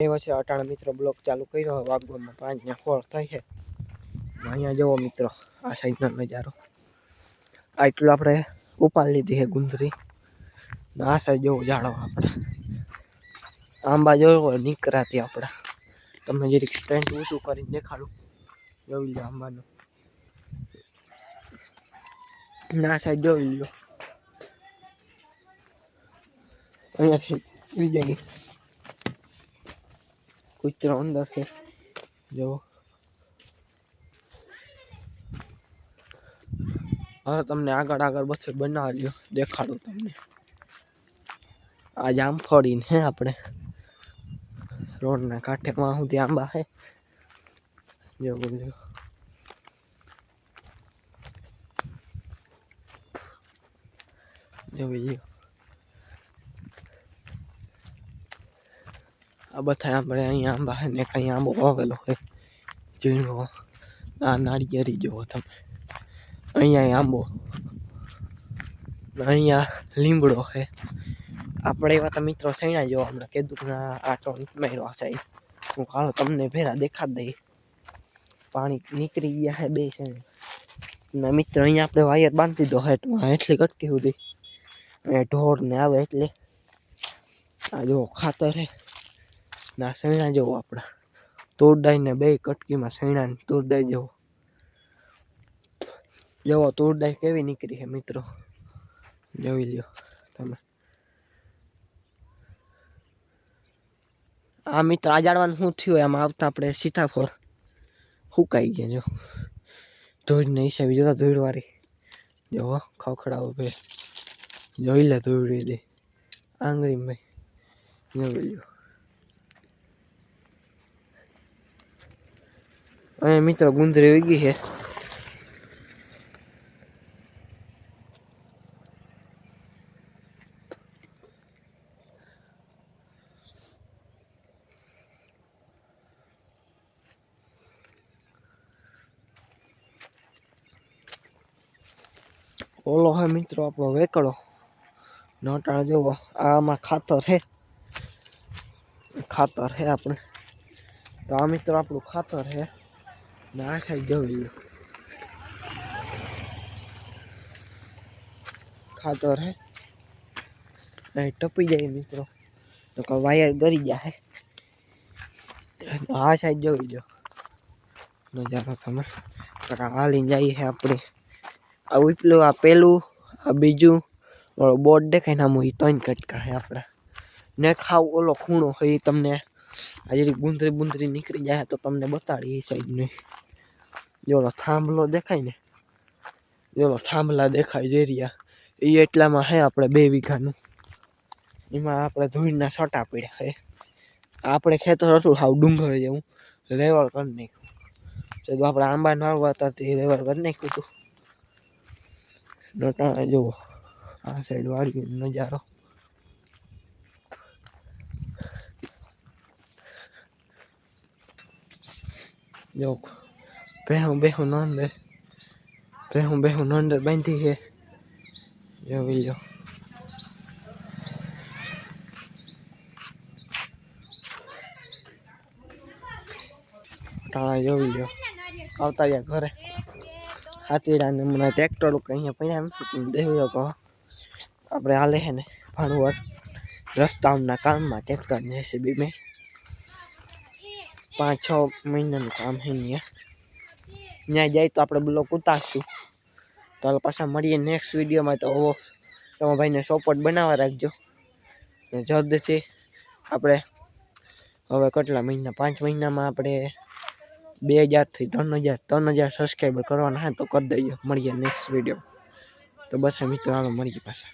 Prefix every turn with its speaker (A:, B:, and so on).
A: એ વચ્ચે અટાણા મિત્રો બ્લોક ચાલુ કર્યો વાગવામાં પાંચ ને ફોર થાય છે. અહીંયા જવો મિત્રો, આ સાઈડનો નજારો. આટલું આપણે ઉપાડી લીધી છે ગુંદરી. આ સાઈડ જવું જાણો આપણે. આંબા જોવો નીકળાતી આપણે. તમને જરીક સ્ટેન્ડ ઊંચું કરીને દેખાડું, જોઈ લો આંબાનું. ના સાઈડ જોઈ લો. અહીંયાથી બીજાની કૂતરો અંદર છે જો હવે તમને આગળ આગળ બસ બનાવી લ્યો દેખાડું તમને આ જામફળી હે આપણે રોડના કાંઠે માં સુધી આંબા છે જો બોલ્યો જોઈ લ્યો આ બધા આપણે અહીંયા આંબા ને કંઈ આંબો વાવેલો હોય ઝીણો આ નાળિયેરી જુઓ તમે. અહીંયા આંબો. અહીંયા લીમડો છે. આપણે એવા તો મિત્રો સૈણા જો હમણાં કીધું ના આટો માર્યો સાઈડ હું કાળો તમને ભેરા દેખાડ દઈ. પાણી નીકળી ગયા છે બે છે ને મિત્ર અહીંયા આપણે વાયર બાંધી દીધો હેઠમાં એટલી કટકી સુધી. ઢોર ને આવે એટલે. આ જો ખાતર હે ના સૈણા જેવો આપણા તોરડાઈ ને બે કટકીમાં સૈણા ને તોરડાઈ જેવો જેવો તોરડાઈ કેવી નીકળી છે મિત્રો? જોઈ લ્યો તમે. આ મિત્ર આજાડવાનું શું થયું એમાં આવતા આપણે સીતાફળ સુકાઈ ગયા, જો. ધોળને હિસાબે જોતા ધોળવાળી જો ખખડાવો ભાઈ જોઈ લે ધોળી દે. આંગળી ભાઈ જોઈ લ્યો. અહીંયા મિત્રો ગુંદરી ઉગી છે ઓલો હે મિત્રો આપણો વેકડો નટાળ જેવો આમાં ખાતર હે ખાતર હે આપણે તો આ મિત્રો આપણું ખાતર હે ને આ સાઈડ જવું લો ખાતર હે અહીં ટપી જાય મિત્રો. તો કે વાયર ગરી જાય આ સાઈડ જોઈ જો નજારો તમે હાલીને જઈએ છે આપણે આ ઉપલું આ પેલું આ બીજું બોર્ડ દેખાય ને આમ ત્રણ કટકા છે આપણે ને ખાવ ઓલો ખૂણો હોય તમને આ જરી ગુંદરી બુંદરી નીકળી જાય તો તમને બતાડી એ સાઈડની જોલો થાંભલો દેખાય ને? જોલો થાંભલા દેખાય જેરિયા એ એટલામાં હે આપણે બે વીઘાનું. એમાં આપણે ધૂળના છટા પડ્યા છે. આપણે ખેતર હતું સાવ ડુંગર જેવું. લેવલ કરી નાખ્યું. તો આપણે આંબા નાળવા હતા તે લેવલ કરી નાખ્યું હતું. જુઓ. આ સાઈડ વાળી નજારો. જો ભેહું બેહું નંદ ભેહું બેહું નંદ બાંધી છે જોવી લો ટાણા જોઈ લો આવતા રહ્યા ઘરે હાથીડાને હમણાં ટ્રેક્ટર અહીંયા પડ્યા શું દેવ્યો કહો આપણે હાલે છે ને ભાણવર રસ્તાઓના કામમાં ટ્રેક્ટર ને એસીબી મેં પાંચ છ મહિનાનું કામ છે ત્યાં ત્યાં જાય તો આપણે બ્લોક ઉતારશું. તો હાલ પાછા મળીએ નેક્સ્ટ વિડીયોમાં. તો તમારા ભાઈને સપોર્ટ બનાવવા રાખજો. ને જલ્દથી આપણે હવે કેટલા મહિના? પાંચ મહિનામાં આપણે બે હજારથી ત્રણ હજાર ત્રણ હજાર સબસ્ક્રાઈબર કરવાના હોય તો કરી દઈએ મળીએ નેક્સ્ટ વીડિયો તો બસ મિત્રો, હાલો મળીએ પાછા.